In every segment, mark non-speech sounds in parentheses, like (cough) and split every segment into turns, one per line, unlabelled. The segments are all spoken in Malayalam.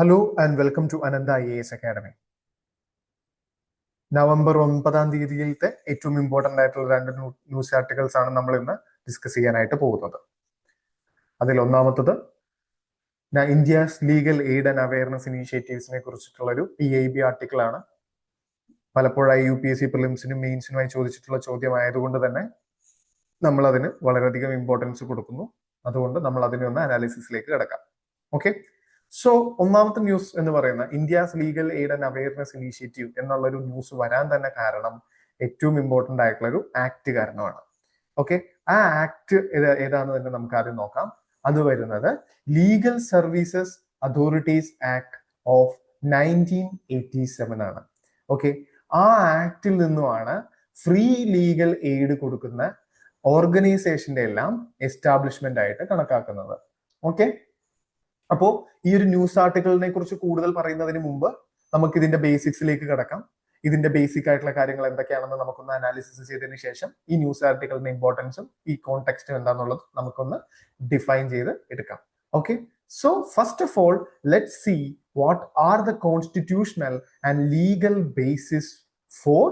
Hello and welcome to Ananta I S academy November ഒൻപതാം തീയതിയിലത്തെ ഏറ്റവും ഇമ്പോർട്ടന്റ് ആയിട്ടുള്ള രണ്ട് ന്യൂസ് ആർട്ടിക്കിൾസ് ആണ് നമ്മൾ ഇന്ന് ഡിസ്കസ് ചെയ്യാനായിട്ട് പോകുന്നത്. അതിൽ ഒന്നാമത്തത് India's legal aid and awareness ഇനീഷ്യേറ്റീവ്സിനെ കുറിച്ചിട്ടുള്ള ഒരു പി ഐ ബി ആർട്ടിക്കിൾ ആണ്. പലപ്പോഴായി യു പി എസ് സി പ്രിലിംസിനും മെയിൻസിനുമായി ചോദിച്ചിട്ടുള്ള ചോദ്യമായതുകൊണ്ട് തന്നെ നമ്മൾ അതിന് വളരെയധികം ഇമ്പോർട്ടൻസ് കൊടുക്കുന്നു. അതുകൊണ്ട് നമ്മൾ അതിനെ ഒന്ന് അനാലിസിസിലേക്ക് കിടക്കാം. ഓക്കെ സോ ഒന്നാമത്തെ ന്യൂസ് എന്ന് പറയുന്ന India's legal aid and awareness initiative എന്നുള്ള ഒരു ന്യൂസ് വരാൻ തന്നെ കാരണം ഏറ്റവും ഇമ്പോർട്ടന്റ് ആയിട്ടുള്ള ഒരു ആക്ട് കാരണമാണ്. ഓക്കെ ആ ആക്ട് ഏതാണെന്ന് തന്നെ നമുക്ക് ആദ്യം നോക്കാം. അത് വരുന്നത് legal services authorities act of nineteen eighty seven ആണ്. ഓക്കെ ആ ആക്ടിൽ നിന്നുമാണ് ഫ്രീ ലീഗൽ എയ്ഡ് കൊടുക്കുന്ന ഓർഗനൈസേഷന്റെ എല്ലാം എസ്റ്റാബ്ലിഷ്മെന്റ് ആയിട്ട് കണക്കാക്കുന്നത്. ഓക്കെ അപ്പോ ഈ ഒരു ന്യൂസ് ആർട്ടിക്കിളിനെ കുറിച്ച് കൂടുതൽ പറയുന്നതിന് മുമ്പ് നമുക്ക് ഇതിന്റെ ബേസിക്സിലേക്ക് കിടക്കാം. ഇതിന്റെ ബേസിക് ആയിട്ടുള്ള കാര്യങ്ങൾ എന്തൊക്കെയാണെന്ന് നമുക്കൊന്ന് അനാലിസിസ് ചെയ്തതിന് ശേഷം ഈ ന്യൂസ് ആർട്ടിക്കിളിന്റെ ഇമ്പോർട്ടൻസും ഈ കോണ്ടെക്സ്റ്റും എന്താണെന്നുള്ളത് നമുക്കൊന്ന് ഡിഫൈൻ ചെയ്ത് എടുക്കാം. Okay so first of all let see what are the constitutional and legal basis for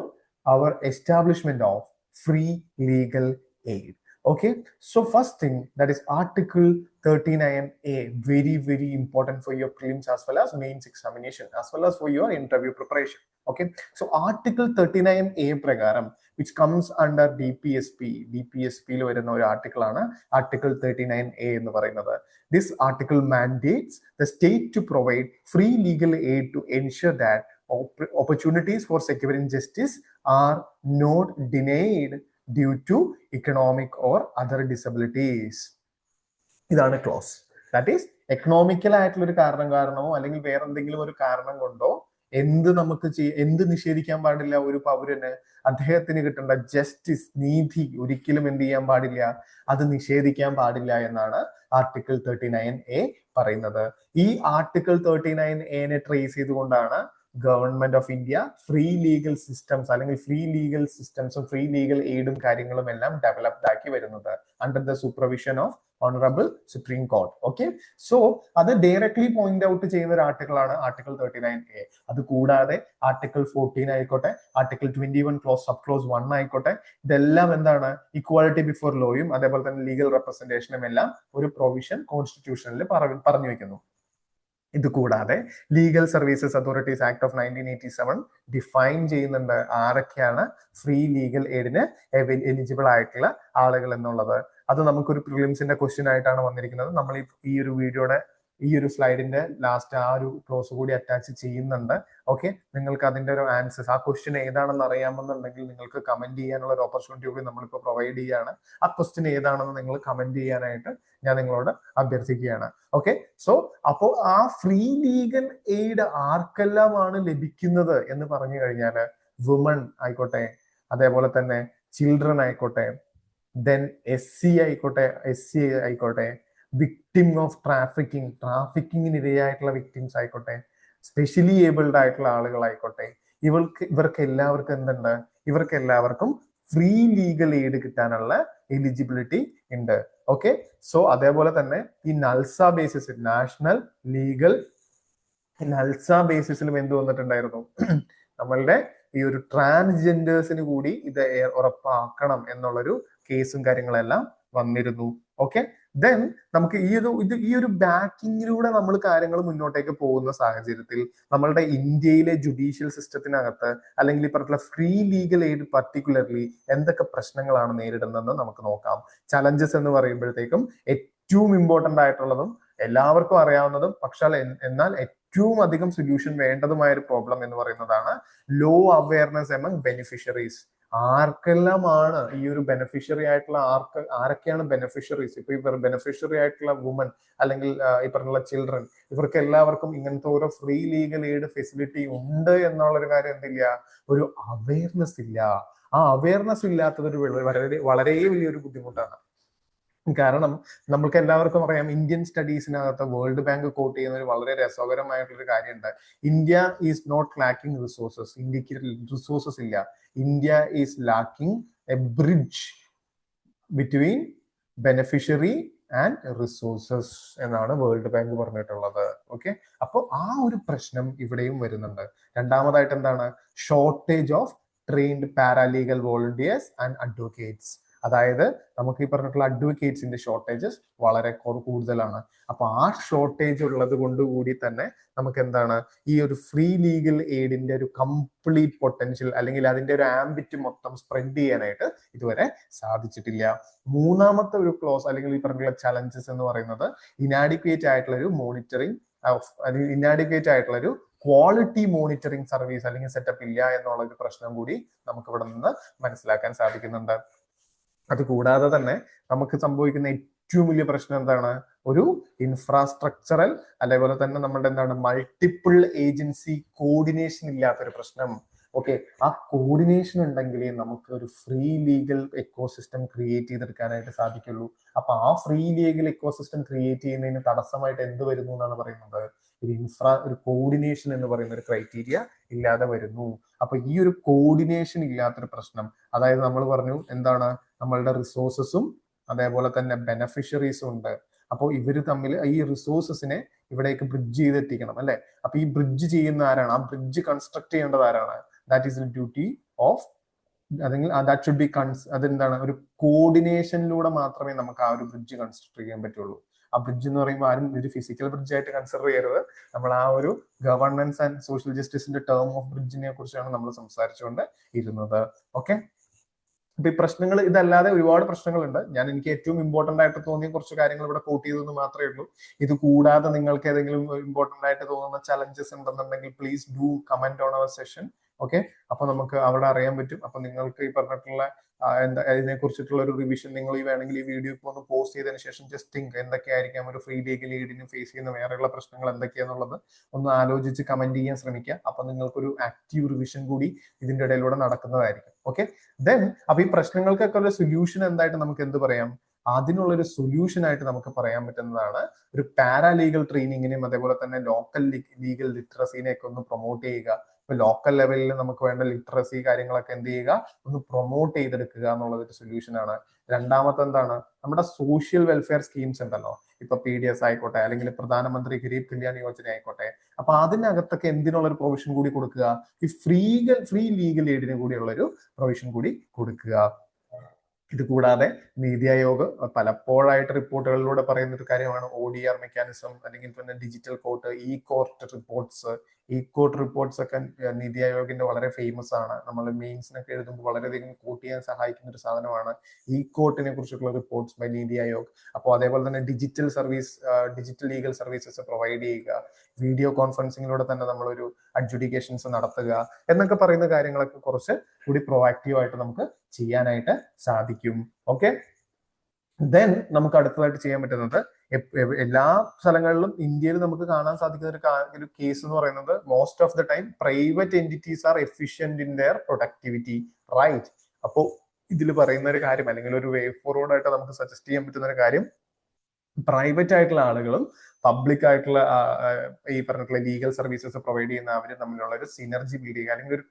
our establishment of free legal aid okay? So first thing that is article 39a very very important for your prelims as well as mains examination as well as for your interview preparation okay so article 39a പ്രകാരം which comes under dpsp dpsp ൽ വരുന്ന ഒരു ആർട്ടിക്കിൾ aanu article 39a എന്ന് പറയുന്നത് this article mandates the state to provide free legal aid to ensure that opportunities for securing justice are not denied due to economic or other disabilities ഇതാണ് ക്ലോസ്. ദാറ്റ് ഈസ് എക്കണോമിക്കൽ ആയിട്ടുള്ള ഒരു കാരണം കാരണമോ അല്ലെങ്കിൽ വേറെ എന്തെങ്കിലും ഒരു കാരണം കൊണ്ടോ എന്ത് നമുക്ക് എന്ത് നിഷേധിക്കാൻ പാടില്ല ഒരു പൗരന് അദ്ദേഹത്തിന് കിട്ടേണ്ട ജസ്റ്റിസ് നീതി ഒരിക്കലും എന്ത് ചെയ്യാൻ പാടില്ല അത് നിഷേധിക്കാൻ പാടില്ല എന്നാണ് ആർട്ടിക്കിൾ തേർട്ടി നയൻ എ പറയുന്നത്. ഈ ആർട്ടിക്കിൾ തേർട്ടി നയൻ എനെ ട്രേസ് ചെയ്തുകൊണ്ടാണ് government of India free legal systems അല്ലെങ്കിൽ ഫ്രീ ലീഗൽ സിസ്റ്റംസും ഫ്രീ ലീഗൽ എയ്ഡും കാര്യങ്ങളും എല്ലാം ഡെവലപ്ഡ് ആക്കി വരുന്നത് under the supervision of honourable supreme court okay so അത് ഡയറക്ട്ലി പോയിന്റ് ഔട്ട് ചെയ്യുന്ന ഒരു ആർട്ടിക്കിൾ ആണ് ആർട്ടിക്കിൾ തേർട്ടി നയൻ എ അത് കൂടാതെ ആർട്ടിക്കിൾ ഫോർട്ടീൻ ആയിക്കോട്ടെ article twenty one clause sub clause one ആയിക്കോട്ടെ ഇതെല്ലാം എന്താണ്? ഇക്വാലിറ്റി ബിഫോർ ലോയും അതേപോലെ തന്നെ ലീഗൽ റെപ്രസെന്റേഷനും എല്ലാം ഒരു പ്രൊവിഷൻ കോൺസ്റ്റിറ്റ്യൂഷനിൽ പറഞ്ഞു വെക്കുന്നു. ഇത് കൂടാതെ legal services authorities act of nineteen eighty seven define ചെയ്യുന്നുണ്ട് ആരൊക്കെയാണ് ഫ്രീ ലീഗൽ എയ്ഡിന് എലിജിബിൾ ആയിട്ടുള്ള ആളുകൾ എന്നുള്ളത്. അത് നമുക്കൊരു പ്രിലിംസിന്റെ ക്വസ്റ്റ്യൻ ആയിട്ടാണ് വന്നിരിക്കുന്നത്. നമ്മൾ ഈ ഒരു വീഡിയോയുടെ ഈ ഒരു സ്ലൈഡിന്റെ ലാസ്റ്റ് ആ ഒരു ക്ലോസ് കൂടി അറ്റാച്ച് ചെയ്യുന്നുണ്ട്. ഓക്കെ നിങ്ങൾക്ക് അതിന്റെ ഒരു ആൻസേഴ്സ് ആ ക്വസ്റ്റ്യൻ ഏതാണെന്ന് അറിയാമെന്നുണ്ടെങ്കിൽ നിങ്ങൾക്ക് കമന്റ് ചെയ്യാനുള്ള ഒരു ഓപ്പർച്യൂണിറ്റി കൂടി നമ്മളിപ്പോൾ പ്രൊവൈഡ് ചെയ്യാണ്. ആ ക്വസ്റ്റ്യൻ ഏതാണെന്ന് നിങ്ങൾ കമന്റ് ചെയ്യാനായിട്ട് ഞാൻ നിങ്ങളോട് അഭ്യർത്ഥിക്കുകയാണ്. ഓക്കെ സോ അപ്പോ ആ ഫ്രീ ലീഗൽ എയ്ഡ് ആർക്കെല്ലാമാണ് ലഭിക്കുന്നത് എന്ന് പറഞ്ഞു കഴിഞ്ഞാൽ വുമൺ ആയിക്കോട്ടെ അതേപോലെ തന്നെ ചിൽഡ്രൻ ആയിക്കോട്ടെ ദെൻ എസ് സി ആയിക്കോട്ടെ എസ് സി ആയിക്കോട്ടെ വിക്ടിം ഓഫ് ട്രാഫിക്കിംഗ് ട്രാഫിക്കിങ്ങിന് ഇരയായിട്ടുള്ള വിക്ടിംസ് ആയിക്കോട്ടെ സ്പെഷ്യലി ഏബിൾഡ് ആയിട്ടുള്ള ആളുകളായിക്കോട്ടെ ഇവർക്ക് ഇവർക്ക് എല്ലാവർക്കും എന്തുണ്ട്? ഇവർക്ക് എല്ലാവർക്കും ഫ്രീ ലീഗൽ എയ്ഡ് കിട്ടാനുള്ള എലിജിബിലിറ്റി ഉണ്ട്. ഓക്കെ സോ അതേപോലെ തന്നെ ഈ നൽസ ബേസിസിൽ നാഷണൽ ലീഗൽ നൽസ ബേസിസിലും എന്ത് വന്നിട്ടുണ്ടായിരുന്നു? (clears throat) നമ്മളുടെ ഈ ഒരു ട്രാൻസ്ജെൻഡേഴ്സിന് കൂടി ഇത് ഉറപ്പാക്കണം എന്നുള്ളൊരു കേസും കാര്യങ്ങളെല്ലാം വന്നിരുന്നു. ഓക്കെ ദെൻ നമുക്ക് ഈ ഒരു ഇത് ഈ ഒരു ബാക്കിങ്ങിലൂടെ നമ്മൾ കാര്യങ്ങൾ മുന്നോട്ടേക്ക് പോകുന്ന സാഹചര്യത്തിൽ നമ്മളുടെ ഇന്ത്യയിലെ ജുഡീഷ്യൽ സിസ്റ്റത്തിനകത്ത് അല്ലെങ്കിൽ പറഞ്ഞ ഫ്രീ ലീഗൽ എയ്ഡ് പർട്ടിക്കുലർലി എന്തൊക്കെ പ്രശ്നങ്ങളാണ് നേരിടുന്നതെന്ന് നമുക്ക് നോക്കാം. ചലഞ്ചസ് എന്ന് പറയുമ്പോഴത്തേക്കും ഏറ്റവും ഇമ്പോർട്ടന്റ് ആയിട്ടുള്ളതും എല്ലാവർക്കും അറിയാവുന്നതും പക്ഷേ എന്നാൽ ഏറ്റവും അധികം സൊല്യൂഷൻ വേണ്ടതുമായ ഒരു പ്രോബ്ലം എന്ന് പറയുന്നതാണ് ലോ അവയർനെസ് എമംഗ് ബെനിഫിഷ്യറീസ് ആർക്കെല്ലാമാണ് ഈ ഒരു ബെനിഫിഷ്യറി ആയിട്ടുള്ള ആർക്ക് ആരൊക്കെയാണ് ബെനിഫിഷ്യറീസ് ഇപ്പൊ ഇവർ ബെനിഫിഷ്യറി ആയിട്ടുള്ള വുമൻ അല്ലെങ്കിൽ ഈ പറഞ്ഞുള്ള ചിൽഡ്രൻ ഇവർക്ക് എല്ലാവർക്കും ഇങ്ങനത്തെ ഓരോ ഫ്രീ ലീഗൽ എയ്ഡ് ഫെസിലിറ്റി ഉണ്ട് എന്നുള്ള ഒരു കാര്യം എന്തില്ല? ഒരു അവയർനെസ് ഇല്ല. ആ അവയർനെസ് ഇല്ലാത്തതൊരു വളരെ വളരെ വലിയൊരു ബുദ്ധിമുട്ടാണ്. കാരണം നമ്മൾക്ക് എല്ലാവർക്കും അറിയാം ഇന്ത്യൻ സ്റ്റഡീസിനകത്ത് വേൾഡ് ബാങ്ക് കോട്ട് ചെയ്യുന്ന ഒരു വളരെ രസകരമായിട്ടുള്ള കാര്യമുണ്ട്. India is not lacking resources ഇന്ത്യയ്ക്ക് റിസോഴ്സസ് ഇല്ല. India is lacking a bridge between beneficiary and resources എന്നാണ് വേൾഡ് ബാങ്ക് പറഞ്ഞിട്ടുള്ളത്. ഓക്കെ അപ്പോൾ ആ ഒരു പ്രശ്നം ഇവിടെയും വരുന്നുണ്ട്. രണ്ടാമതായിട്ട് എന്താണ്? Shortage of trained paralegal volunteers and advocates അതായത് നമുക്ക് ഈ പറഞ്ഞിട്ടുള്ള അഡ്വക്കേറ്റ്സിന്റെ ഷോർട്ടേജസ് വളരെ കൂടുതലാണ്. അപ്പൊ ആ ഷോർട്ടേജ് ഉള്ളത് കൊണ്ട് കൂടി തന്നെ നമുക്ക് എന്താണ് ഈ ഒരു ഫ്രീ ലീഗൽ എയ്ഡിന്റെ ഒരു കംപ്ലീറ്റ് പൊട്ടൻഷ്യൽ അല്ലെങ്കിൽ അതിന്റെ ഒരു ആംബിറ്റ് മൊത്തം സ്പ്രെഡ് ചെയ്യാനായിട്ട് ഇതുവരെ സാധിച്ചിട്ടില്ല. മൂന്നാമത്തെ ഒരു ക്ലോസ് അല്ലെങ്കിൽ ഈ പറഞ്ഞിട്ടുള്ള ചലഞ്ചസ് എന്ന് പറയുന്നത് ഇനാഡിക്വേറ്റ് ആയിട്ടുള്ള ഒരു മോണിറ്ററിങ് ഇനാഡിക്വേറ്റ് ആയിട്ടുള്ള ഒരു ക്വാളിറ്റി മോണിറ്ററിംഗ് സർവീസ് അല്ലെങ്കിൽ സെറ്റപ്പ് ഇല്ല എന്നുള്ള ഒരു പ്രശ്നം കൂടി നമുക്ക് ഇവിടെ നിന്ന് മനസ്സിലാക്കാൻ സാധിക്കുന്നുണ്ട്. അത് കൂടാതെ തന്നെ നമുക്ക് സംഭവിക്കുന്ന ഏറ്റവും വലിയ പ്രശ്നം എന്താണ്? ഒരു ഇൻഫ്രാസ്ട്രക്ചറൽ അതേപോലെ തന്നെ നമ്മുടെ എന്താണ് മൾട്ടിപ്പിൾ ഏജൻസി കോർഡിനേഷൻ ഇല്ലാത്തൊരു പ്രശ്നം. ഓക്കെ ആ കോർഡിനേഷൻ ഉണ്ടെങ്കിലേ നമുക്ക് ഒരു ഫ്രീ ലീഗൽ എക്കോസിസ്റ്റം ക്രിയേറ്റ് ചെയ്തെടുക്കാനായിട്ട് സാധിക്കുള്ളൂ. അപ്പൊ ആ ഫ്രീ ലീഗൽ എക്കോസിസ്റ്റം ക്രിയേറ്റ് ചെയ്യുന്നതിന് തടസ്സമായിട്ട് എന്ത് വരുന്നു എന്നാണ് പറയുന്നത്? ഒരു ഇൻഫ്രാ ഒരു കോർഡിനേഷൻ എന്ന് പറയുന്ന ഒരു ക്രൈറ്റീരിയ ഇല്ലാതെ വരുന്നു. അപ്പൊ ഈ ഒരു കോർഡിനേഷൻ ഇല്ലാത്തൊരു പ്രശ്നം അതായത് നമ്മൾ പറഞ്ഞു എന്താണ്? നമ്മളുടെ റിസോഴ്സസും അതേപോലെ തന്നെ ബെനഫിഷ്യറീസും ഉണ്ട്. അപ്പോൾ ഇവർ തമ്മിൽ ഈ റിസോഴ്സസിനെ ഇവിടേക്ക് ബ്രിഡ്ജ് ചെയ്തെത്തിക്കണം അല്ലെ? അപ്പൊ ഈ ബ്രിഡ്ജ് ചെയ്യുന്ന ആരാണ്? ആ ബ്രിഡ്ജ് കൺസ്ട്രക്ട് ചെയ്യേണ്ടത് ആരാണ്? ദാറ്റ് ഈസ് ഡ്യൂട്ടി ഓഫ് അല്ലെങ്കിൽ ദാറ്റ് ഷുഡ് ബി കൺസ് അതെന്താണ്? ഒരു കോർഡിനേഷനിലൂടെ മാത്രമേ നമുക്ക് ആ ഒരു ബ്രിഡ്ജ് കൺസ്ട്രക്ട് ചെയ്യാൻ പറ്റുള്ളൂ. ആ ബ്രിഡ്ജ് എന്ന് പറയുമ്പോൾ ആരും ഒരു ഫിസിക്കൽ ബ്രിഡ്ജ് ആയിട്ട് കൺസിഡർ ചെയ്യരുത്. നമ്മൾ ആ ഒരു ഗവർണൻസ് ആൻഡ് സോഷ്യൽ ജസ്റ്റിസിന്റെ ടേം ഓഫ് ബ്രിഡ്ജിനെ കുറിച്ചാണ് നമ്മൾ സംസാരിച്ചുകൊണ്ട് ഇരുന്നത്. ഓക്കെ അപ്പൊ ഈ പ്രശ്നങ്ങൾ ഇതല്ലാതെ ഒരുപാട് പ്രശ്നങ്ങളുണ്ട്. ഞാൻ എനിക്ക് ഏറ്റവും ഇമ്പോർട്ടന്റ് ആയിട്ട് തോന്നിയ കുറച്ച് കാര്യങ്ങൾ ഇവിടെ കോട്ട് ചെയ്തെന്ന് മാത്രമേ ഉള്ളൂ. ഇത് കൂടാതെ നിങ്ങൾക്ക് ഏതെങ്കിലും ഇമ്പോർട്ടന്റ് ആയിട്ട് തോന്നുന്ന ചലഞ്ചസ് ഉണ്ടെന്നുണ്ടെങ്കിൽ please do comment on our session okay? അപ്പൊ നമുക്ക് അവിടെ അറിയാൻ പറ്റും. അപ്പൊ നിങ്ങൾക്ക് ഈ പറഞ്ഞിട്ടുള്ള എന്താ അതിനെ കുറിച്ചിട്ടുള്ള ഒരു റിവിഷൻ നിങ്ങൾ ഈ വേണമെങ്കിൽ ഈ വീഡിയോ ഒന്ന് പോസ്റ്റ് ചെയ്തതിനു ശേഷം ജസ്റ്റ് തിങ്ക് എന്തൊക്കെയായിരിക്കാം ഒരു ഫ്രീ ലീഗൽ എയ്ഡിന് ഫേസ് ചെയ്യുന്ന വേറെയുള്ള പ്രശ്നങ്ങൾ എന്തൊക്കെയാന്നുള്ളത് ഒന്ന് ആലോചിച്ച് കമന്റ് ചെയ്യാൻ ശ്രമിക്കുക. അപ്പൊ നിങ്ങൾക്കൊരു ആക്റ്റീവ് റിവിഷൻ കൂടി ഇതിന്റെ ഇടയിലൂടെ നടക്കുന്നതായിരിക്കും. ഓക്കെ? ദെൻ അപ്പൊ ഈ പ്രശ്നങ്ങൾക്കൊക്കെ ഒരു സൊല്യൂഷൻ എന്തായിട്ട് നമുക്ക് എന്ത് പറയാം? അതിനുള്ള ഒരു സൊല്യൂഷൻ ആയിട്ട് നമുക്ക് പറയാൻ പറ്റുന്നതാണ് ഒരു പാരാലീഗൽ ട്രെയിനിങ്ങിനെയും അതേപോലെ തന്നെ ലോക്കൽ ലീഗൽ ലിറ്ററസിനെ ഒക്കെ ഒന്ന് പ്രൊമോട്ട് ചെയ്യുക. ഇപ്പൊ ലോക്കൽ ലെവലിൽ നമുക്ക് വേണ്ട ലിറ്ററസി കാര്യങ്ങളൊക്കെ എന്ത് ചെയ്യുക? ഒന്ന് പ്രൊമോട്ട് ചെയ്തെടുക്കുക എന്നുള്ളത് ഒരു സൊല്യൂഷൻ ആണ്. രണ്ടാമത്തെ എന്താണ് നമ്മുടെ സോഷ്യൽ വെൽഫെയർ സ്കീംസ് ഉണ്ടല്ലോ. ഇപ്പൊ പി ഡി എസ് ആയിക്കോട്ടെ അല്ലെങ്കിൽ പ്രധാനമന്ത്രി ഗരീബ് കല്യാൺ യോജന ആയിക്കോട്ടെ. അപ്പൊ അതിനകത്തൊക്കെ എന്തിനുള്ള ഒരു പ്രൊവിഷൻ കൂടി കൊടുക്കുക? ഈ ഫ്രീഗൽ ഫ്രീ ലീഗൽ എയ്ഡിന് കൂടിയുള്ള ഒരു പ്രൊവിഷൻ കൂടി കൊടുക്കുക. ഇത് കൂടാതെ നീതി ആയോഗ് പലപ്പോഴായിട്ട് റിപ്പോർട്ടുകളിലൂടെ പറയുന്ന ഒരു കാര്യമാണ്. ഒ ഡി ആർ മെക്കാനിസം അല്ലെങ്കിൽ പിന്നെ digital court E court reports ഈ കോട്ട് റിപ്പോർട്ട്സ് ഒക്കെ നീതി ആയോഗിന്റെ വളരെ ഫേമസ് ആണ്. നമ്മൾ മെയിൻസിനൊക്കെ എഴുതുമ്പോൾ വളരെയധികം കോട്ട് ചെയ്യാൻ സഹായിക്കുന്ന ഒരു സാധനമാണ് ഈ കോട്ടിനെ കുറിച്ചുള്ള റിപ്പോർട്ട്സ് ബൈ നീതി ആയോഗ്. അപ്പോൾ അതേപോലെ തന്നെ digital service digital legal services provide ചെയ്യുക വീഡിയോ കോൺഫറൻസിങ്ങിലൂടെ തന്നെ നമ്മളൊരു അഡ്ജുഡിക്കേഷൻസ് നടത്തുക എന്നൊക്കെ പറയുന്ന കാര്യങ്ങളൊക്കെ കുറച്ച് കൂടി പ്രൊവാക്റ്റീവ് ആയിട്ട് നമുക്ക് ചെയ്യാനായിട്ട് സാധിക്കും. ഓക്കെ ദെൻ നമുക്ക് അടുത്തതായിട്ട് ചെയ്യാൻ പറ്റുന്നത് എല്ലാ സ്ഥലങ്ങളിലും ഇന്ത്യയിൽ നമുക്ക് കാണാൻ സാധിക്കുന്ന ഒരു ഒരു കേസ് എന്ന് പറയുന്നത് most of the time private entities are efficient in their productivity right അപ്പോൾ ഇതിൽ പറയുന്ന ഒരു കാര്യം അല്ലെങ്കിൽ ഒരു വേ ഫോർവേഡ് ആയിട്ട് നമുക്ക് സജസ്റ്റ് ചെയ്യാൻ പറ്റുന്ന ഒരു കാര്യം പ്രൈവറ്റ് ആയിട്ടുള്ള ആളുകളും പബ്ലിക് ആയിട്ടുള്ള ഈ പറഞ്ഞിട്ടുള്ള ലീഗൽ സർവീസസ് പ്രൊവൈഡ് ചെയ്യുന്ന അവർ തമ്മിലുള്ള ഒരു സിനർജി ബിൽഡ് ചെയ്യുക അല്ലെങ്കിൽ ഒരു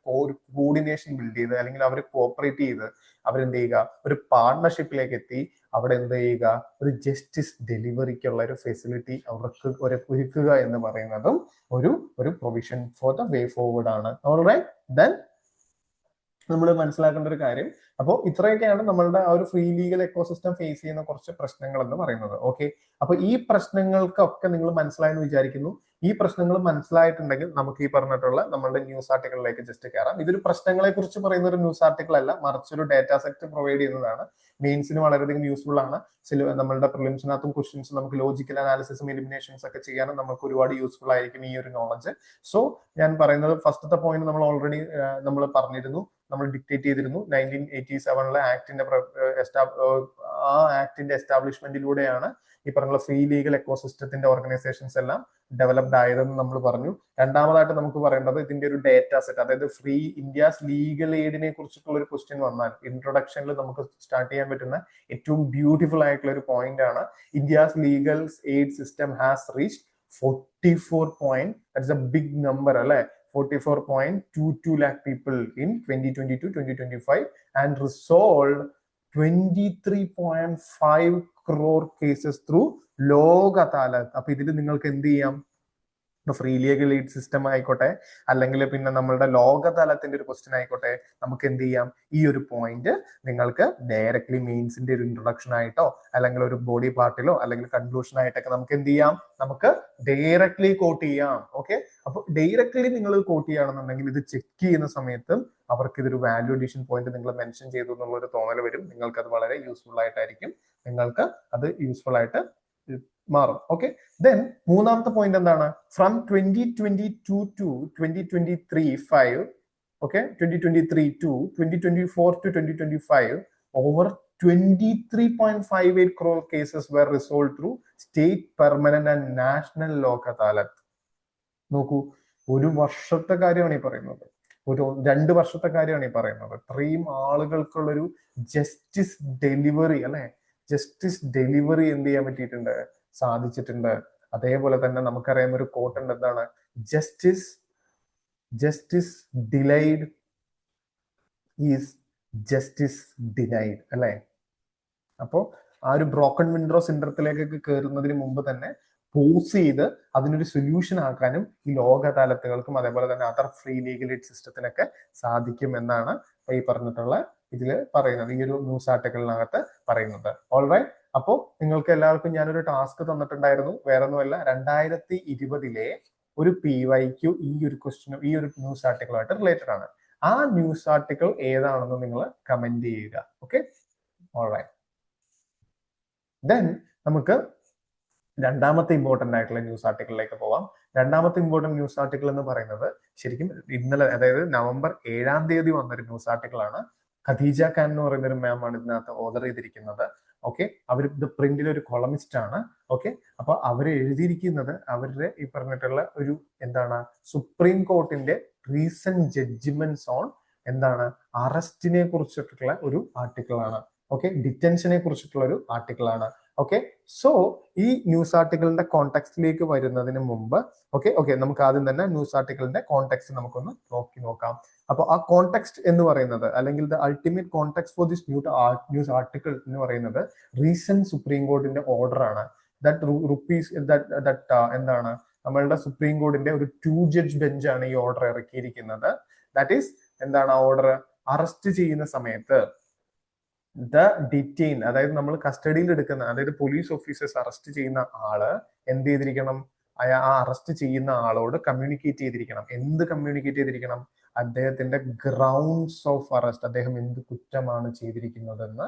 കോർഡിനേഷൻ ബിൽഡ് ചെയ്ത് അല്ലെങ്കിൽ അവർ കോപ്പറേറ്റ് ചെയ്ത് അവരെന്ത് ചെയ്യുക? ഒരു പാർട്ണർഷിപ്പിലേക്ക് എത്തി. അവിടെ എന്ത് ചെയ്യുക? ഒരു ജസ്റ്റിസ് ഡെലിവറിക്കുള്ള ഒരു ഫെസിലിറ്റി അവർക്ക് ഒരു ഒരുക്കുക എന്ന് പറയുന്നതും ഒരു ഒരു provision for the way forward ആണ്. ഓൾറൈറ്റ് ദെൻ നമ്മൾ മനസ്സിലാക്കേണ്ട ഒരു കാര്യം. അപ്പോൾ ഇത്രയൊക്കെയാണ് നമ്മളുടെ ആ ഒരു ഫ്രീ ലീഗൽ എക്കോസിസ്റ്റം ഫേസ് ചെയ്യുന്ന കുറച്ച് പ്രശ്നങ്ങൾ എന്ന് പറയുന്നത്. ഓക്കെ അപ്പൊ ഈ പ്രശ്നങ്ങൾക്കൊക്കെ നിങ്ങൾ മനസ്സിലായെന്ന് വിചാരിക്കുന്നു. ഈ പ്രശ്നങ്ങൾ മനസ്സിലായിട്ടുണ്ടെങ്കിൽ നമുക്ക് ഈ പറഞ്ഞിട്ടുള്ള നമ്മളുടെ ന്യൂസ് ആർട്ടിക്കിളിലേക്ക് ജസ്റ്റ് കയറാം ഇതൊരു പ്രശ്നങ്ങളെ കുറിച്ച് പറയുന്ന ഒരു ന്യൂസ് ആർട്ടിക്കിൾ അല്ല മറിച്ചൊരു ഡേറ്റാ സെറ്റ് പ്രൊവൈഡ് ചെയ്യുന്നതാണ്. മെയിൻസിന് വളരെയധികം യൂസ്ഫുൾ ആണ്. ചില നമ്മളുടെ പ്രിലിംസിനകത്തും ക്വസ്റ്റ്യൻസ് നമുക്ക് ലോജിക്കൽ അനാലിസിസും എലിമിനേഷൻസ് ഒക്കെ ചെയ്യാനും നമുക്ക് ഒരുപാട് യൂസ്ഫുൾ ആയിരിക്കും ഈ ഒരു നോളജ് സോ ഞാൻ പറയുന്നത് ഫസ്റ്റത്തെ പോയിന്റ് നമ്മൾ ഓൾറെഡി നമ്മൾ പറഞ്ഞിരുന്നു. നമ്മൾ ഡിക്റ്റേറ്റ് ചെയ്തിരുന്നു നയന്റീൻ എയ്റ്റി സെവനിലെ ആക്ടിന്റെ ആ ആക്ടിന്റെ എസ്റ്റാബ്ലിഷ്മെന്റിലൂടെയാണ് ഈ പറഞ്ഞ ഫ്രീ ലീഗൽ എക്കോസിസ്റ്റത്തിന്റെ ഓർഗനൈസേഷൻസ് എല്ലാം ഡെവലപ്ഡ് ആയതെന്ന് നമ്മൾ പറഞ്ഞു. രണ്ടാമതായിട്ട് നമുക്ക് പറയേണ്ടത് ഇതിന്റെ ഒരു ഡേറ്റ സെറ്റ് അതായത് ഫ്രീ ഇന്ത്യാസ് ലീഗൽ എയ്ഡിനെ കുറിച്ചിട്ടുള്ള ഒരു ക്വസ്റ്റ്യൻ വന്നാൽ ഇൻട്രൊഡക്ഷനിൽ നമുക്ക് സ്റ്റാർട്ട് ചെയ്യാൻ പറ്റുന്ന ഏറ്റവും ബ്യൂട്ടിഫുൾ ആയിട്ടുള്ള ഒരു പോയിന്റ് ആണ് India's legal aid system has reach forty four point that's a big number അല്ലെ? 44.22 lakh people in 2022 2025 and resolved 23.5 crore cases through ലോകതാലത്ത് അപ്പൊ ഇതിൽ നിങ്ങൾക്ക് എന്ത് ചെയ്യാം ഫ്രീ ലീഗൽ എയ്ഡ് സിസ്റ്റം ആയിക്കോട്ടെ അല്ലെങ്കിൽ പിന്നെ നമ്മളുടെ ലോകതലത്തിന്റെ ഒരു ക്വസ്റ്റ്യൻ ആയിക്കോട്ടെ നമുക്ക് എന്ത് ചെയ്യാം? ഈ ഒരു പോയിന്റ് നിങ്ങൾക്ക് ഡയറക്ട്ലി മെയിൻസിന്റെ ഒരു ഇൻട്രൊഡക്ഷൻ ആയിട്ടോ അല്ലെങ്കിൽ ഒരു ബോഡി പാർട്ടിലോ അല്ലെങ്കിൽ കൺക്ലൂഷൻ ആയിട്ടൊക്കെ നമുക്ക് എന്ത് ചെയ്യാം? നമുക്ക് ഡയറക്ട്ലി കോട്ട് ചെയ്യാം ഓക്കെ അപ്പൊ ഡയറക്ട്ലി നിങ്ങൾ കോട്ട് ചെയ്യുകയാണെന്നുണ്ടെങ്കിൽ ഇത് ചെക്ക് ചെയ്യുന്ന സമയത്തും അവർക്ക് ഇതൊരു വാല്യൂ അഡീഷൻ പോയിന്റ് നിങ്ങൾ മെൻഷൻ ചെയ്തു എന്നുള്ള ഒരു തോന്നൽ വരും. നിങ്ങൾക്ക് അത് വളരെ യൂസ്ഫുൾ ആയിട്ടായിരിക്കും. നിങ്ങൾക്ക് അത് യൂസ്ഫുൾ ആയിട്ട് മാറും. ഓക്കെ ദെൻ മൂന്നാമത്തെ പോയിന്റ് എന്താണ്? From twenty twenty two to twenty twenty three five okay twenty twenty three to twenty twenty four to twenty twenty five over twenty three point five eight crore cases were resolve through state permanent and national Lok Adalat നോക്കൂ ഒരു വർഷത്തെ കാര്യമാണ് ഈ പറയുന്നത്. ഒരു രണ്ട് വർഷത്തെ കാര്യമാണ് ഈ പറയുന്നത്. ഇത്രയും ആളുകൾക്കുള്ളൊരു ജസ്റ്റിസ് ഡെലിവറി അല്ലെ? ജസ്റ്റിസ് ഡെലിവറി എന്ത് ചെയ്യാൻ പറ്റിയിട്ടുണ്ട്? സാധിച്ചിട്ടുണ്ട്. അതേപോലെ തന്നെ നമുക്കറിയാം ഒരു കോട്ട് ഉണ്ട് എന്താണ് justice justice delayed is justice denied അല്ലെ? അപ്പോ ആ ഒരു ബ്രോക്കൺ വിൻഡ്രോ സിൻഡ്രത്തിലേക്കൊക്കെ കയറുന്നതിന് മുമ്പ് തന്നെ പോസ് ചെയ്ത് അതിനൊരു സൊല്യൂഷൻ ആക്കാനും ഈ ലോക അദാലത്തുകൾക്കും അതേപോലെ തന്നെ അതർ ഫ്രീ ലീഗൽ എയ്ഡ് സിസ്റ്റത്തിനൊക്കെ സാധിക്കും എന്നാണ് ഈ പറഞ്ഞിട്ടുള്ള ഇതിൽ പറയുന്നത്. ഈ ഒരു ന്യൂസ് ആർട്ടിക്കിളിനകത്ത് പറയുന്നത്. ഓൾറൈറ്റ് അപ്പോൾ നിങ്ങൾക്ക് എല്ലാവർക്കും ഞാനൊരു ടാസ്ക് തന്നിട്ടുണ്ടായിരുന്നു. വേറെ ഒന്നുമല്ല രണ്ടായിരത്തി ഇരുപതിലെ ഒരു പി വൈക്യു ഈ ഒരു ക്വസ്റ്റിനും ഈ ഒരു ന്യൂസ് ആർട്ടിക്കിളുമായിട്ട് റിലേറ്റഡ് ആണ്. ആ ന്യൂസ് ആർട്ടിക്കിൾ ഏതാണെന്ന് നിങ്ങൾ കമന്റ് ചെയ്യുക ഓക്കെ ഓൾറൈറ്റ് ദെൻ നമുക്ക് രണ്ടാമത്തെ ഇമ്പോർട്ടന്റ് ആയിട്ടുള്ള ന്യൂസ് ആർട്ടിക്കിളിലേക്ക് പോവാം. രണ്ടാമത്തെ ഇമ്പോർട്ടന്റ് ന്യൂസ് ആർട്ടിക്കിൾ എന്ന് പറയുന്നത് ശരിക്കും ഇന്നലെ അതായത് നവംബർ ഏഴാം തീയതി വന്നൊരു ന്യൂസ് ആർട്ടിക്കിൾ ആണ്. ഖദീജ ഖാൻ എന്ന് പറയുന്ന ഒരു മാം ആണ് ഇതിനകത്ത് ഓർഡർ ചെയ്തിരിക്കുന്നത്. ഓക്കെ അവർ ഇത് പ്രിന്റിൽ ഒരു കൊളമിസ്റ്റ് ആണ്. ഓക്കെ അപ്പൊ അവർ എഴുതിയിരിക്കുന്നത് അവരുടെ ഈ പറഞ്ഞിട്ടുള്ള ഒരു എന്താണ്? സുപ്രീം കോർട്ടിന്റെ റീസെന്റ് ജഡ്ജ്മെന്റ്സ് ഓൺ എന്താണ്? അറസ്റ്റിനെ കുറിച്ചിട്ടുള്ള ഒരു ആർട്ടിക്കിൾ ആണ്. ഓക്കെ ഡിറ്റൻഷനെ കുറിച്ചിട്ടുള്ള ഒരു ആർട്ടിക്കിൾ ആണ്. ഓക്കെ സോ ഈ ന്യൂസ് ആർട്ടിക്കിളിന്റെ കോൺടാക്സ്റ്റിലേക്ക് വരുന്നതിന് മുമ്പ് ഓക്കെ ഓക്കെ നമുക്ക് ആദ്യം തന്നെ ന്യൂസ് ആർട്ടിക്കിളിന്റെ കോൺടാക്സ്റ്റ് നമുക്കൊന്ന് നോക്കി നോക്കാം. അപ്പോൾ ആ കോണ്ടെക്സ്റ്റ് എന്ന് പറയുന്നത് അല്ലെങ്കിൽ the ultimate context for this new news article എന്ന് പറയുന്നത് റീസെന്റ് സുപ്രീം കോർട്ടിന്റെ ഓർഡർ ആണ്. ദാറ്റ് റുപ്പീസ് ദാറ്റ് എന്താണ്? നമ്മളുടെ സുപ്രീം കോർട്ടിന്റെ ഒരു ടു ജഡ്ജ് ബെഞ്ചാണ് ഈ ഓർഡർ ഇറക്കിയിരിക്കുന്നത്. ദാറ്റ് ഈസ് എന്താണ് ആ ഓർഡർ അറസ്റ്റ് ചെയ്യുന്ന സമയത്ത് ദ ഡിറ്റെയിൻ അതായത് നമ്മൾ കസ്റ്റഡിയിൽ എടുക്കുന്ന അതായത് പോലീസ് ഓഫീസേഴ്സ് അറസ്റ്റ് ചെയ്യുന്ന ആൾ എന്ത് ചെയ്തിരിക്കണം? അയാ ആ അറസ്റ്റ് ചെയ്യുന്ന ആളോട് കമ്മ്യൂണിക്കേറ്റ് ചെയ്തിരിക്കണം. എന്ത് കമ്മ്യൂണിക്കേറ്റ് ചെയ്തിരിക്കണം? അദ്ദേഹത്തിന്റെ ഗ്രൗണ്ട്സ് ഓഫ് അറസ്റ്റ് അദ്ദേഹം എന്ത് കുറ്റമാണ് ചെയ്തിരിക്കുന്നതെന്ന്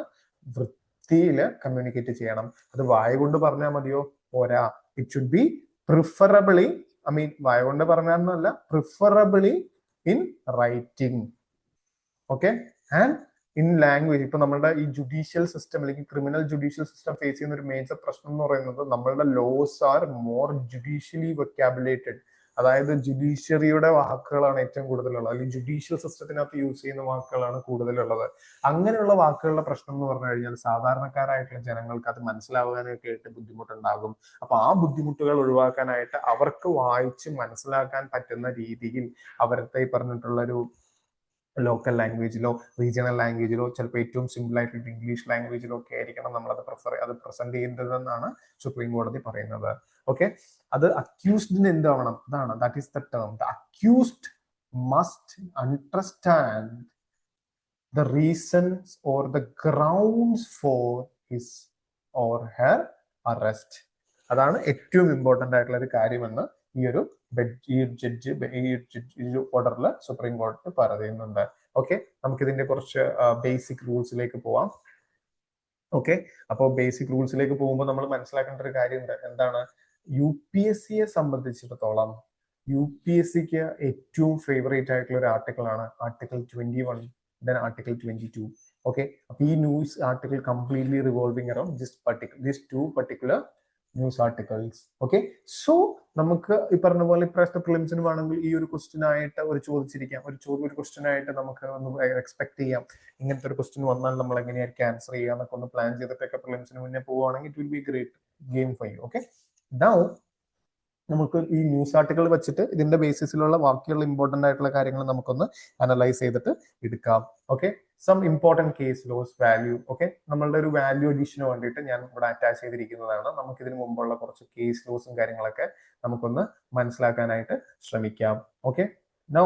വൃത്തിയിൽ കമ്മ്യൂണിക്കേറ്റ് ചെയ്യണം. അത് വായ കൊണ്ട് പറഞ്ഞാൽ മതിയോ? പോരാ. It should be preferably I mean വായ കൊണ്ട് പറഞ്ഞാൽ preferably in writing okay and in language ഇപ്പൊ നമ്മളുടെ ഈ ജുഡീഷ്യൽ സിസ്റ്റം അല്ലെങ്കിൽ ക്രിമിനൽ ജുഡീഷ്യൽ സിസ്റ്റം ഫേസ് ചെയ്യുന്ന ഒരു മേജർ പ്രശ്നം എന്ന് പറയുന്നത് നമ്മളുടെ laws are more judicially vocabulated അതായത് ജുഡീഷ്യറിയുടെ വാക്കുകളാണ് ഏറ്റവും കൂടുതലുള്ളത്. അല്ലെങ്കിൽ ജുഡീഷ്യൽ സിസ്റ്റത്തിനകത്ത് യൂസ് ചെയ്യുന്ന വാക്കുകളാണ് കൂടുതലുള്ളത്. അങ്ങനെയുള്ള വാക്കുകളുടെ പ്രശ്നം എന്ന് പറഞ്ഞു കഴിഞ്ഞാൽ സാധാരണക്കാരായിട്ടുള്ള ജനങ്ങൾക്ക് അത് മനസ്സിലാവാനൊക്കെ ആയിട്ട് ബുദ്ധിമുട്ടുണ്ടാകും. അപ്പൊ ആ ബുദ്ധിമുട്ടുകൾ ഒഴിവാക്കാനായിട്ട് അവർക്ക് വായിച്ച് മനസ്സിലാക്കാൻ പറ്റുന്ന രീതിയിൽ അവരുടെ ഈ പറഞ്ഞിട്ടുള്ള ഒരു ലോക്കൽ ലാംഗ്വേജിലോ റീജിയണൽ ലാംഗ്വേജിലോ ചിലപ്പോൾ ഏറ്റവും സിമ്പിൾ ആയിട്ട് ഇംഗ്ലീഷ് ലാംഗ്വേജിലോ ഒക്കെ ആയിരിക്കണം നമ്മൾ അത് പ്രിഫർ അത് പ്രസന്റ് ചെയ്യേണ്ടതെന്നാണ് സുപ്രീം കോടതി പറയുന്നത്. ഓക്കെ അത് അക്യൂസ്ഡിന് എന്താവണം? അതാണ് that is the term the accused must understand the reasons or the grounds for his or her arrest അതാണ് ഏറ്റവും ഇമ്പോർട്ടന്റ് ആയിട്ടുള്ള ഒരു കാര്യമെന്ന് ഈ ഒരു ഈ ജഡ്ജ് ഈ ഓർഡറിൽ സുപ്രീം കോടതി പറയുന്നുണ്ട്. ഓക്കെ നമുക്കിതിന്റെ കുറച്ച് ബേസിക് റൂൾസിലേക്ക് പോവാം. ഓക്കെ അപ്പോൾ ബേസിക് റൂൾസിലേക്ക് പോകുമ്പോൾ നമ്മൾ മനസ്സിലാക്കേണ്ട ഒരു കാര്യമുണ്ട്. എന്താണ്? യു പി എസ് സിയെ സംബന്ധിച്ചിടത്തോളം യു പി എസ് സിക്ക് ഏറ്റവും ഫേവറേറ്റ് ആയിട്ടുള്ള ഒരു ആർട്ടിക്കിൾ ആണ് article twenty one then article twenty two okay അപ്പൊ ഈ news article completely revolving around this particular this to particular news articles. Okay so നമുക്ക് ഈ പറഞ്ഞ പോലെ ഇപ്രാവശ്യത്തെ പ്രിലിംസിന് വേണമെങ്കിൽ ഈ ഒരു ക്വസ്റ്റ്യൻ ആയിട്ട് ഒരു ചോദിച്ചിരിക്കാം. ഒരു ചോദ്യം ഒരു ക്വസ്റ്റ്യൻ ആയിട്ട് നമുക്ക് ഒന്ന് എക്സ്പെക്ട് ചെയ്യാം. ഇങ്ങനത്തെ ഒരു ക്വസ്റ്റ്യൻ വന്നാൽ നമ്മൾ എങ്ങനെയായിരിക്കും ആൻസർ ചെയ്യുക എന്നൊക്കെ ഒന്ന് പ്ലാൻ ചെയ്തിട്ടൊക്കെ പ്രിലിംസിന് മുന്നേ പോവുകയാണെങ്കിൽ it will be great gamify okay now നമുക്ക് ഈ ന്യൂസ് ആർട്ടിക്കിൾ വെച്ചിട്ട് ഇതിന്റെ ബേസിസിലുള്ള ബാക്കിയുള്ള ഇമ്പോർട്ടന്റ് ആയിട്ടുള്ള കാര്യങ്ങൾ നമുക്കൊന്ന് അനലൈസ് ചെയ്തിട്ട് എടുക്കാം. Okay some important case laws value okay നമ്മളുടെ ഒരു വാല്യൂ അഡീഷന് വേണ്ടിയിട്ട് ഞാൻ ഇവിടെ അറ്റാച്ച് ചെയ്തിരിക്കുന്നതാണ്. നമുക്ക് ഇതിന് മുമ്പുള്ള കുറച്ച് കേസ് ലോസും കാര്യങ്ങളൊക്കെ നമുക്കൊന്ന് മനസ്സിലാക്കാനായിട്ട് ശ്രമിക്കാം ഓക്കെ നോ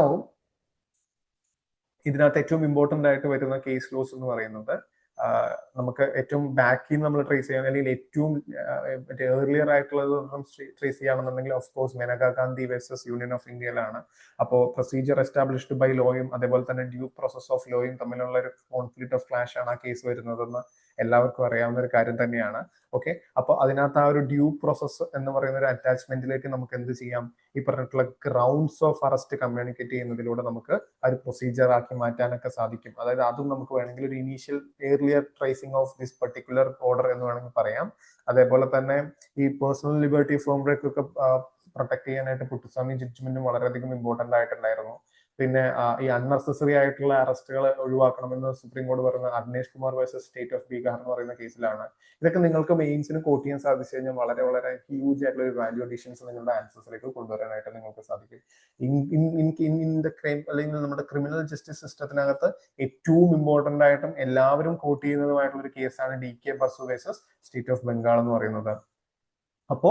ഇതിനകത്ത് ഏറ്റവും ഇമ്പോർട്ടന്റ് ആയിട്ട് വരുന്ന കേസ് ലോസ് എന്ന് പറയുന്നത് നമുക്ക് ഏറ്റവും ബാക്കിൽ നമ്മൾ ട്രേസ് ചെയ്യാൻ അല്ലെങ്കിൽ ഏറ്റവും മറ്റേ ഏർലിയർ ആയിട്ടുള്ളത് ട്രേസ് ചെയ്യുകയാണെന്നുണ്ടെങ്കിൽ of course Maneka Gandhi versus union of ഇന്ത്യയിലാണ് അപ്പോൾ പ്രൊസീജിയർ എസ്റ്റാബ്ലിഷ്ഡ് ബൈ ലോയും അതേപോലെ തന്നെ ഡ്യൂ പ്രോസസ് ഓഫ് ലോയും തമ്മിലുള്ള ഒരു കോൺഫ്ലിക്ട് ഓഫ് ക്ലാഷ് ആണ് ആ കേസ് വരുന്നതെന്ന് എല്ലാവർക്കും അറിയാവുന്ന ഒരു കാര്യം തന്നെയാണ്. ഓക്കെ അപ്പോൾ അതിനകത്ത് ആ ഒരു ഡ്യൂ പ്രോസസ് എന്ന് പറയുന്ന ഒരു അറ്റാച്ച്മെന്റിലേക്ക് നമുക്ക് എന്ത് ചെയ്യാം? ഈ പറഞ്ഞിട്ടുള്ള ഗ്രൗണ്ട്സ് ഓഫ് അറസ്റ്റ് കമ്മ്യൂണിക്കേറ്റ് ചെയ്യുന്നതിലൂടെ നമുക്ക് ആ ഒരു പ്രൊസീജിയർ ആക്കി മാറ്റാനൊക്കെ സാധിക്കും. അതായത് അതും നമുക്ക് വേണമെങ്കിൽ ഒരു initial earlier tracing of this particular order എന്ന് വേണമെങ്കിൽ പറയാം. അതേപോലെ തന്നെ ഈ പേഴ്സണൽ ലിബർട്ടി ഫ്രെയിംവർക്ക് ഒക്കെ പ്രൊട്ടക്ട് ചെയ്യാനായിട്ട് പുട്ടുസ്വാമി ജഡ്ജ്മെന്റും വളരെയധികം ഇമ്പോർട്ടന്റ് ആയിട്ടുണ്ടായിരുന്നു. പിന്നെ ഈ അൺനെസസറി ആയിട്ടുള്ള അറസ്റ്റുകൾ ഒഴിവാക്കണമെന്ന് സുപ്രീം കോടതി പറയുന്ന Arnesh Kumar versus state of Bihar എന്ന് പറയുന്ന കേസിലാണ് ഇതൊക്കെ നിങ്ങൾക്ക് മെയിൻസിന് കോട്ട് ചെയ്യാൻ സാധിച്ചു കഴിഞ്ഞാൽ വളരെ വളരെ ഹ്യൂജ് ആയിട്ടുള്ള ഒരു വാല്യൂ അഡീഷൻസ് നിങ്ങളുടെ ആൻസേഴ്സിലേക്ക് കൊണ്ടുവരാനായിട്ട് നിങ്ങൾക്ക് സാധിക്കും. ഇൻ ദ ക്രൈം അല്ലെങ്കിൽ നമ്മുടെ ക്രിമിനൽ ജസ്റ്റിസ് സിസ്റ്റത്തിനകത്ത് ഏറ്റവും ഇമ്പോർട്ടന്റ് ആയിട്ടും എല്ലാവരും കോട്ട് ചെയ്യുന്നതുമായിട്ടുള്ള ഒരു കേസാണ് D K Basu versus state of Bengal എന്ന് പറയുന്നത്. അപ്പോ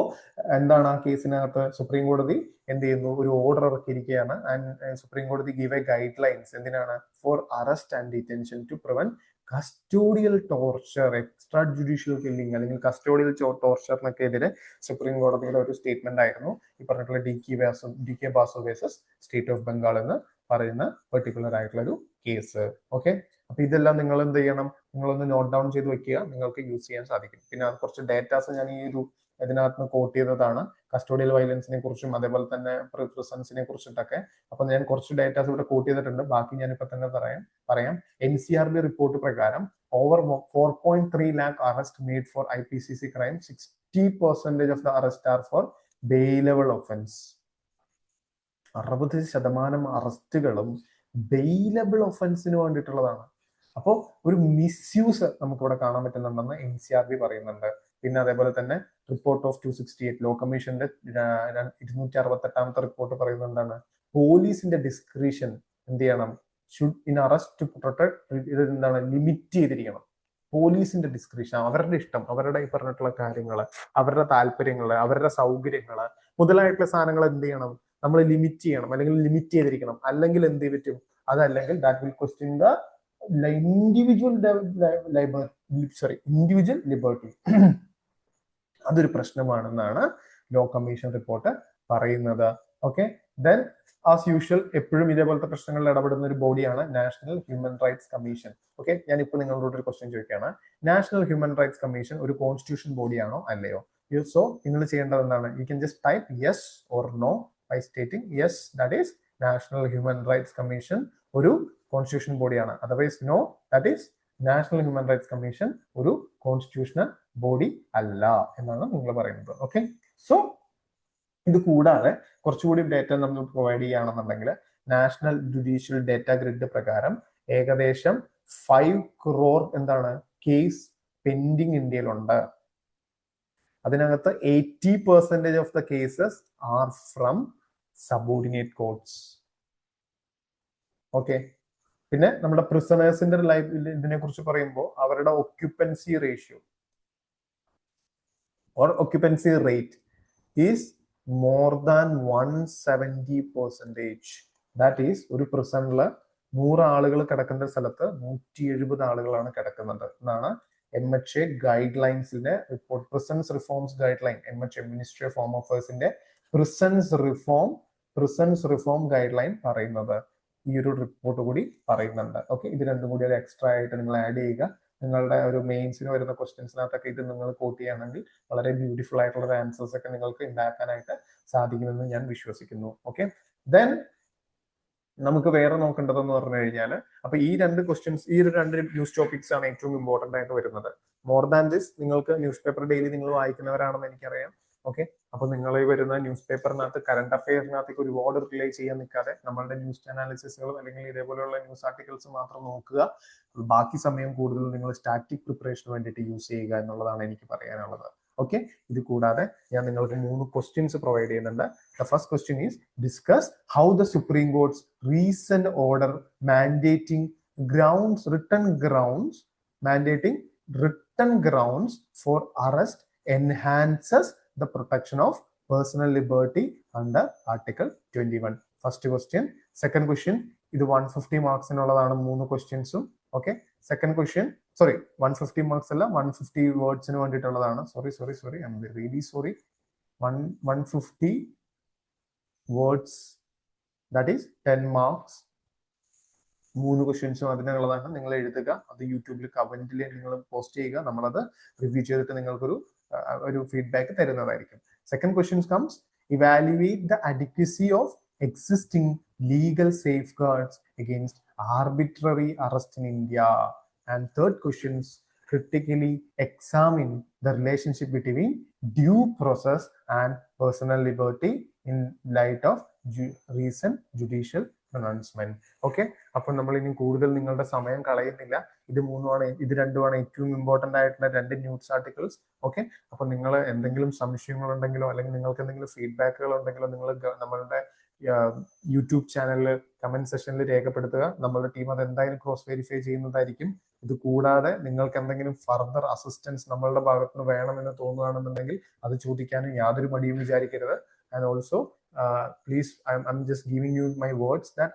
എന്താണ് ആ കേസിനകത്ത് സുപ്രീം കോടതി എന്ത് ചെയ്യുന്നു ഒരു ഓർഡർ ഇറക്കിയിരിക്കുകയാണ്. ആൻഡ് സുപ്രീം കോടതി ഗീവ് എ ഗൈഡ് ലൈൻസ് എന്തിനാണ്? For arrest and detention to prevent custodial torture extra judicial killing അല്ലെങ്കിൽ കസ്റ്റോഡിയൽ ടോർച്ചറിനൊക്കെ എതിരെ സുപ്രീം കോടതിയുടെ ഒരു സ്റ്റേറ്റ്മെന്റ് ആയിരുന്നു. ഈ പറഞ്ഞിട്ടുള്ള D K Basu D K Basu versus state of Bengal എന്ന് പറയുന്ന പെർട്ടിക്കുലർ ആയിട്ടുള്ള ഒരു കേസ് ഓക്കെ അപ്പൊ ഇതെല്ലാം നിങ്ങൾ എന്ത് ചെയ്യണം നിങ്ങളൊന്ന് നോട്ട് ഡൗൺ ചെയ്ത് വെക്കുക. നിങ്ങൾക്ക് യൂസ് ചെയ്യാൻ സാധിക്കും. പിന്നെ കുറച്ച് ഡേറ്റാസ് ഞാൻ ഈ ഒരു ഇതിനകത്ത് കോട്ട് ചെയ്തതാണ്. കസ്റ്റോഡിയൽ വയലൻസിനെ കുറിച്ചും അതേപോലെ തന്നെ പ്രിസൻസിനെ കുറിച്ചിട്ടൊക്കെ. അപ്പൊ ഞാൻ കുറച്ച് ഡേറ്റാസ് ഇവിടെ കോട്ട് ചെയ്തിട്ടുണ്ട്. ബാക്കി ഞാൻ ഇപ്പൊ തന്നെ പറയാം. പറയാം. N C R B report പ്രകാരം over four point three lakh arrest made for I P C C crime sixty percentage of the arrest are for bailable offence അറുപത് ശതമാനം അറസ്റ്റുകളും ബെയിലബിൾ ഒഫൻസിന് വേണ്ടിയിട്ടുള്ളതാണ്. അപ്പോൾ ഒരു മിസ്യൂസ് നമുക്കിവിടെ കാണാൻ പറ്റുന്നുണ്ടെന്ന് എൻ സി ആർ ബി പറയുന്നുണ്ട്. പിന്നെ അതേപോലെ തന്നെ report of two sixty eight law കമ്മീഷന്റെ ഇരുന്നൂറ്റി അറുപത്തെട്ടാമത്തെ റിപ്പോർട്ട് പറയുന്നത് എന്താണ് പോലീസിന്റെ ഡിസ്ക്രിഷൻ എന്ത് ചെയ്യണം? ഷുഡ് ഇൻ അറസ്റ്റ് പ്രൊട്ടക്ട് ഇത് എന്താണ്? ലിമിറ്റ് ചെയ്തിരിക്കണം. പോലീസിന്റെ ഡിസ്ക്രിപ്ഷൻ അവരുടെ ഇഷ്ടം അവരുടെ ഈ പറഞ്ഞിട്ടുള്ള കാര്യങ്ങൾ അവരുടെ താല്പര്യങ്ങൾ അവരുടെ സൗകര്യങ്ങൾ മുതലായിട്ടുള്ള സാധനങ്ങൾ എന്ത് ചെയ്യണം? നമ്മൾ ലിമിറ്റ് ചെയ്യണം അല്ലെങ്കിൽ ലിമിറ്റ് ചെയ്തിരിക്കണം. അല്ലെങ്കിൽ എന്ത് പറ്റും? അതല്ലെങ്കിൽ that will question the individual sorry individual liberty അതൊരു പ്രശ്നമാണെന്നാണ് ലോ കമ്മീഷൻ റിപ്പോർട്ട് പറയുന്നത്. ഓക്കെ ദെൻ ആസ് യൂഷ്വൽ എപ്പോഴും ഇതേപോലത്തെ പ്രശ്നങ്ങളിൽ ഇടപെടുന്ന ഒരു ബോഡിയാണ് national human rights commission okay ഞാൻ ഇപ്പോൾ നിങ്ങളോട് ഒരു ക്വസ്റ്റ്യൻ ചോദിക്കുകയാണ്. നാഷണൽ ഹ്യൂമൻ റൈറ്റ്സ് കമ്മീഷൻ ഒരു കോൺസ്റ്റിറ്റ്യൂഷൻ ബോഡിയാണോ അല്ലയോ? സോ നിങ്ങൾ ചെയ്യേണ്ടത് എന്താണ്? You can just type yes or no by stating yes that is national human rights commission ഒരു കോൺസ്റ്റിറ്റ്യൂഷൻ ബോഡിയാണ് otherwise no that is national human rights commission ഒരു കോൺസ്റ്റിറ്റ്യൂഷണൽ ബോഡി അല്ല എന്നാണ് നിങ്ങൾ പറയുന്നത്. ഓക്കെ സോ ഇത് കൂടാതെ കുറച്ചുകൂടി ഡേറ്റ നമ്മൾ പ്രൊവൈഡ് ചെയ്യുകയാണെന്നുണ്ടെങ്കിൽ നാഷണൽ ജുഡീഷ്യൽ ഡേറ്റ ഗ്രിഡ് പ്രകാരം ഏകദേശം ഫൈവ് ക്രോർ എന്താണ് കേസ് പെൻഡിങ് ഇന്ത്യയിലുണ്ട്. അതിനകത്ത് eighty percentage of the cases are from subordinate courts okay പിന്നെ നമ്മുടെ പ്രിസണേഴ്സിന്റെ ലൈഫ് ഇതിനെ കുറിച്ച് പറയുമ്പോൾ അവരുടെ occupancy ratio or occupancy rate is more than one seventy percentage that is ഒരു പ്രിസണിൽ നൂറ് ആളുകൾ കിടക്കുന്ന സ്ഥലത്ത് നൂറ്റി എഴുപത് ആളുകളാണ് കിടക്കുന്നത് എന്നാണ് M H A guide ലൈൻസിന്റെ report prisons reforms guideline M H A ministry of home അഫയേഴ്സിന്റെ prisons reform prisons reform guideline പറയുന്നത്. ഈ ഒരു റിപ്പോർട്ട് കൂടി പറയുന്നുണ്ട്. ഓക്കെ ഇത് രണ്ടും കൂടി ഒരു എക്സ്ട്രാ ആയിട്ട് നിങ്ങൾ ആഡ് ചെയ്യുക. നിങ്ങളുടെ ഒരു മെയിൻസിന് വരുന്ന ക്വസ്റ്റ്യൻസിനകത്തൊക്കെ ഇത് നിങ്ങൾ കോട്ട് ചെയ്യുകയാണെങ്കിൽ വളരെ ബ്യൂട്ടിഫുൾ ആയിട്ടുള്ള ആൻസേഴ്സ് ഒക്കെ നിങ്ങൾക്ക് ഉണ്ടാക്കാനായിട്ട് സാധിക്കുമെന്ന് ഞാൻ വിശ്വസിക്കുന്നു. ഓക്കെ ദെൻ നമുക്ക് വേറെ നോക്കേണ്ടതെന്ന് പറഞ്ഞു കഴിഞ്ഞാൽ അപ്പൊ ഈ രണ്ട് ക്വസ്റ്റ്യൻസ് ഈ ഒരു രണ്ട് ന്യൂസ് ടോപ്പിക്സ് ആണ് ഏറ്റവും ഇമ്പോർട്ടന്റ് ആയിട്ട് വരുന്നത്. മോർ ദാൻ ദിസ് നിങ്ങൾക്ക് ന്യൂസ് പേപ്പർ ഡെയിലി നിങ്ങൾ വായിക്കുന്നവരാണെന്ന് എനിക്കറിയാം. ഓക്കെ അപ്പൊ നിങ്ങൾ ഈ വരുന്ന ന്യൂസ് പേപ്പറിനകത്ത് കറണ്ട് അഫയറിനകത്തേക്ക് ഒരുപാട് റിലേ ചെയ്യാൻ നിൽക്കാതെ നമ്മളുടെ ന്യൂസ് അനാലിസിസുകളും അല്ലെങ്കിൽ ഇതേപോലെയുള്ള ന്യൂസ് ആർട്ടിക്കിൾസ് മാത്രം നോക്കുക. ബാക്കി സമയം കൂടുതൽ നിങ്ങൾ സ്റ്റാറ്റിക് പ്രിപ്പറേഷന് വേണ്ടിയിട്ട് യൂസ് ചെയ്യുക എന്നുള്ളതാണ് എനിക്ക് പറയാനുള്ളത്. ഓക്കെ ഇത് കൂടാതെ ഞാൻ നിങ്ങൾക്ക് മൂന്ന് ക്വസ്റ്റ്യൻസ് പ്രൊവൈഡ് ചെയ്യുന്നുണ്ട്. The first question is discuss how the supreme court's recent order mandating grounds return grounds mandating return grounds for arrest enhances the protection of personal liberty under Article 21. First question. Second question, ഇത് വൺ ഫിഫ്റ്റി മാർക്സിനുള്ളതാണ് മൂന്ന് ക്വസ്റ്റ്യൻസും okay second question sorry one fifty marks അല്ല വൺ ഫിഫ്റ്റി വേർഡ്സിന് വേണ്ടിയിട്ടുള്ളതാണ് sorry sorry sorry I'm really sorry one one fifty words that is ten marks മൂന്ന് ക്വസ്റ്റ്യൻസും അതിനുള്ളതാണ്. നിങ്ങൾ എഴുതുക. അത് യൂട്യൂബിൽ കമന്റിൽ നിങ്ങൾ പോസ്റ്റ് ചെയ്യുക. നമ്മളത് റിവ്യൂ ചെയ്തിട്ട് നിങ്ങൾക്കൊരു ഒരു ഫീഡ്ബാക്ക് തരുന്നതായിരിക്കും. Second questions comes evaluate the adequacy of existing legal safeguards against arbitrary arrest in India and third questions critically examine the relationship between due process and personal liberty in light of recent judicial pronouncement. Okay നമ്മൾ ഇനി കൂടുതൽ നിങ്ങളുടെ സമയം കളയുന്നില്ല. ഇത് മൂന്നുമാണ് ഇത് രണ്ടുമാണ് ഏറ്റവും ഇമ്പോർട്ടന്റ് ആയിട്ടുള്ള രണ്ട് ന്യൂസ് ആർട്ടിക്കിൾസ് ഓക്കെ അപ്പൊ നിങ്ങൾ എന്തെങ്കിലും സംശയങ്ങളുണ്ടെങ്കിലോ അല്ലെങ്കിൽ നിങ്ങൾക്ക് എന്തെങ്കിലും ഫീഡ്ബാക്കുകൾ ഉണ്ടെങ്കിലോ നിങ്ങൾ നമ്മളുടെ യൂട്യൂബ് ചാനലിൽ കമന്റ് സെഷനിൽ രേഖപ്പെടുത്തുക. നമ്മളുടെ ടീം അത് എന്തായാലും ക്രോസ് വെരിഫൈ ചെയ്യുന്നതായിരിക്കും. ഇത് കൂടാതെ നിങ്ങൾക്ക് എന്തെങ്കിലും ഫർദർ അസിസ്റ്റൻസ് നമ്മളുടെ ഭാഗത്ത് നിന്ന് വേണമെന്ന് തോന്നുകയാണെന്നുണ്ടെങ്കിൽ അത് ചോദിക്കാനും യാതൊരു മടിയും വിചാരിക്കരുത്. And also please I'm, just just giving you my words that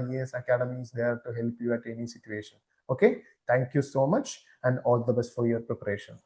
I S academy is there to help you at any situation. Okay? Thank you so much and all the best for your preparation